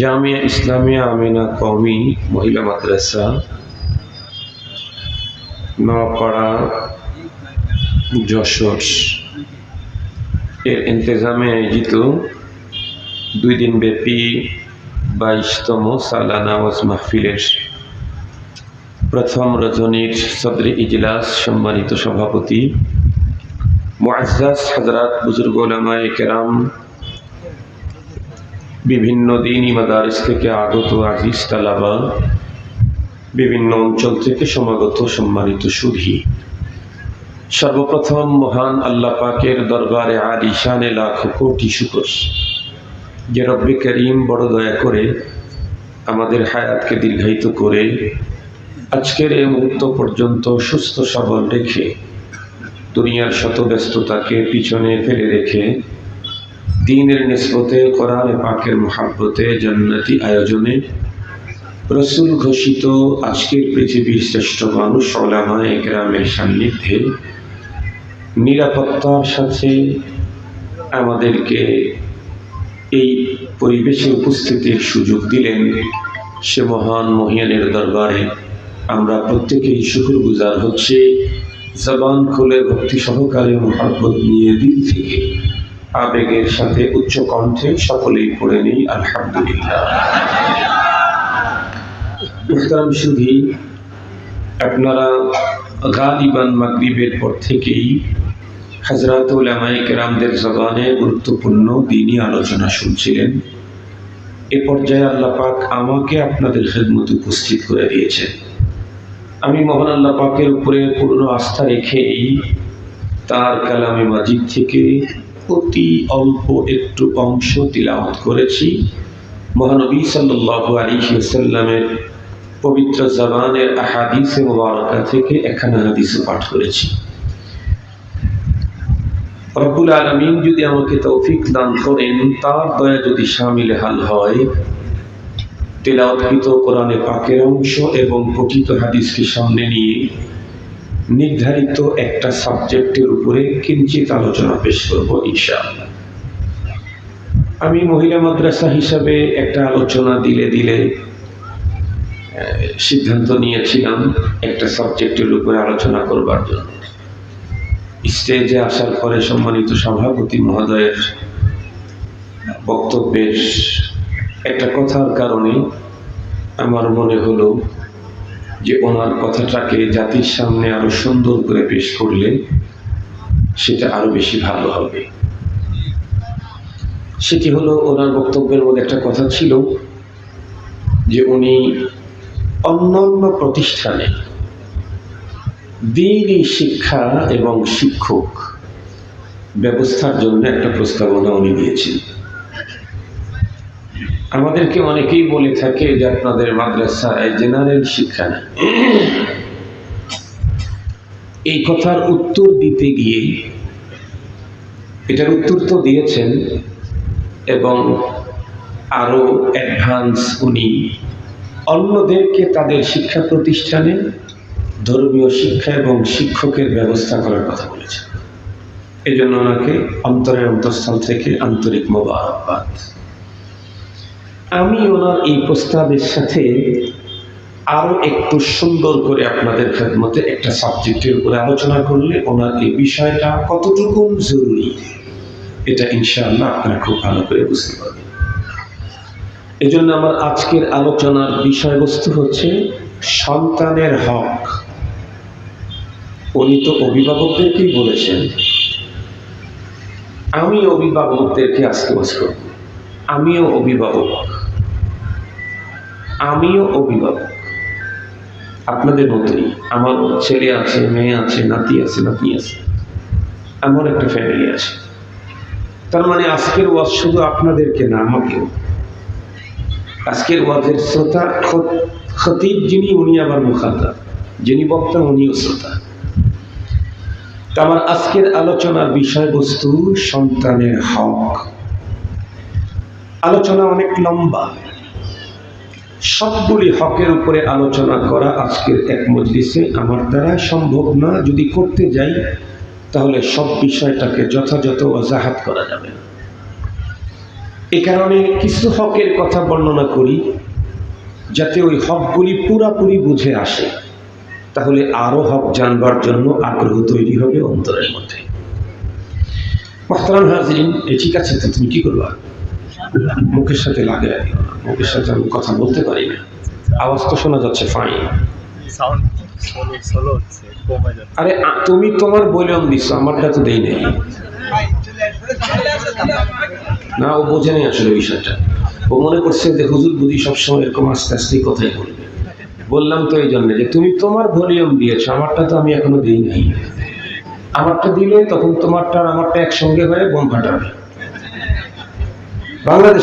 জামিয়া ইসলামিয়া আমিনা কওমি মহিলা মাদ্রাসা নপাড়া যশোর। এর ইন্তজামে আয়োজিত দুই দিন ব্যাপী বাইশতম সালানা ওয়াজ মাহফিলের প্রথম রজনীর সদরে ইজলাস সম্মানিত সভাপতি, মুআজ্জাজ হজরত বুজুর্গ ওলামায়ে কেরাম বিভিন্ন দিনই মাদারিস থেকে আগত আজিজ তালাবা বিভিন্ন অঞ্চল থেকে সমাগত সম্মানিত সুধী। সর্বপ্রথম মহান আল্লাহ পাকের দরবারে আলিশানে লাখ কোটি শুকর। যে রব্বে করিম বড় দয়া করে আমাদের হায়াতকে দীর্ঘায়িত করে আজকের এই মুহূর্ত পর্যন্ত সুস্থ সবল রেখে দুনিয়ার শত ব্যস্ততাকে পিছনে ফেলে রেখে দিনের নিসবতে কোরআন পাকের মহাব্বতে জান্নাতি আয়োজনে রসুল ঘোষিত আজকের পৃথিবীর শ্রেষ্ঠ মানুষ ওলামা একরামের সান্নিধ্যে নিরাপত্তার সাথে আমাদেরকে এই পরিবেশে উপস্থিতির সুযোগ দিলেন সে মহান মহিয়ানের দরবারে। আমরা প্রত্যেকেই শুকুর গুজার হচ্ছে। জবান খুলে ভক্তি সহকারে মহাব্বত নিয়ে দিল থেকে। আবেগের সাথে উচ্চ কণ্ঠে সকলেই পড়ে নেই, আলহামদুলিল্লাহ। মুহতারাম সুধী আপনারা গালিবান মাগরিবের পর থেকেই হজরত উলামায়ে কেরামদের জবানে গুরুত্বপূর্ণ দিনই আলোচনা শুনছিলেন। এ পর্যায়ে আল্লাহ পাক আমাকে আপনাদের খেদমত উপস্থিত করে দিয়েছেন। আমি মহান আল্লাহ পাকের উপরে পূর্ণ আস্থা রেখেই তার কালামে মাজিদ থেকে অতি অল্প একটু অংশ তিলাওয়াত করেছি। মহানবী সাল্লাল্লাহু আলাইহি ওয়াসাল্লামের পবিত্র জাবানের আহাদিসে মুবারকা থেকে একখানা হাদিসে পাঠ করেছি। রব্বুল আলমিন যদি আমাকে তৌফিক দান করেন, তার দয়া যদি সামিল হাল হয়, তেলাওয়াতকৃত কোরআনে পাকের অংশ এবং পঠিত হাদিসকে সামনে নিয়ে নির্ধারিত একটা সাবজেক্টের উপরে কিঞ্চিত আলোচনা পেশ করব ইনশাআল্লাহ। আমি মহিলা মাদ্রাসা হিসাবে একটা আলোচনা দিলে দিলে সিদ্ধান্ত নিয়েছিলাম একটা সাবজেক্টের উপরে আলোচনা করবার জন্য। স্টেজে আসার পরে সম্মানিত সভাপতি মহোদয়ের বক্তব্যের একটা কথার কারণে আমার মনে হলো যে ওনার কথাটাকে জাতির সামনে আরও সুন্দর করে পেশ করলে সেটা আরও বেশি ভালো হবে। সেটি হলো ওনার বক্তব্যের মধ্যে একটা কথা ছিল যে উনি অন্যান্য প্রতিষ্ঠানে দিনই শিক্ষা এবং শিক্ষক ব্যবস্থার জন্য একটা প্রস্তাবনা উনি দিয়েছেন আমাদেরকে অনেকেই বলে থাকে যে আপনাদের মাদ্রাসায় জেনারেল শিক্ষা নেই এই কথার উত্তর দিতে গিয়ে এটার উত্তর তো দিয়েছেন এবং আরও অ্যাডভান্স উনি অন্যদেরকে তাদের শিক্ষা প্রতিষ্ঠানে ধর্মীয় শিক্ষা এবং শিক্ষকের ব্যবস্থা করার কথা বলেছেন। এই জন্য ওনাকে অন্তরের অন্তঃস্থল থেকে আন্তরিক মোবারকবাদ। আমি ওনার এই প্রস্তাবের সাথে আরও একটু সুন্দর করে আপনাদের খেদমতে একটা সাবজেক্টের উপরে আলোচনা করলে ওনার এই বিষয়টা কতটুকু জরুরি, এটা ইনশাআল্লাহ আপনারা খুব ভালো করে বুঝতে পারবেন। এই জন্য আমার আজকের আলোচনার বিষয়বস্তু হচ্ছে সন্তানের হক। উনি তো অভিভাবকদেরকেই বলেছেন আমি অভিভাবকদেরকে আজকে বাস করব আমিও অভিভাবক। আমিও অভিভাবক। আপনাদের মতোই। আমার ছেলে আছে, মেয়ে আছে, নাতি আছে নাতি আছে। এমন একটা ফ্যামিলি আছে। তার মানে আজকের ওয়াজ শুধু আপনাদেরকে না, আমাকেও। আজকের ওয়াজের শ্রোতা খতিব যিনি, উনি আবার মুখাতা। যিনি বক্তা, উনিও শ্রোতা। আমার আজকের আলোচনার বিষয়বস্তু সন্তানের হক। আলোচনা অনেক লম্বা। সবগুলি হকের উপরে আলোচনা করা আজকের এক মজলিসে আমার দ্বারা সম্ভব না। যদি করতে যাই, তাহলে সব বিষয়টাকে যথাযথ অজাহাত করা যাবে। এ কারণে কিছু হকের কথা বর্ণনা করি, যাতে ওই হকগুলি পুরাপুরি বুঝে আসে। তাহলে আরও হক জানবার জন্য আগ্রহ তৈরি হবে অন্তরের মধ্যে। মোহতারাম হাজরিন, এ ঠিক আছে তো, তুমি কি করবা? মুখের সাথে লাগে মুখের সাথে আমি কথা বলতে পারি না। আওয়াজ তো শোনা যাচ্ছে ফাইন আরে তুমি তোমার বলিয়ম দিচ্ছ আমারটা তো দেই নেই। না ও বোঝে নেই আসলে বিষয়টা। ও মনে করছে যে হুজুর বুঝি সবসময় এরকম আস্তে আস্তে কথাই বলবে। বললাম তো এই জন্য যে তুমি তোমার ভলিউম দিয়েছ আমারটা তো আমি এখনও দিই নাই। আমারটা দিলে তখন তোমারটা আর আমারটা একসঙ্গে হয়ে বোম ফাটাবে। বাংলাদেশ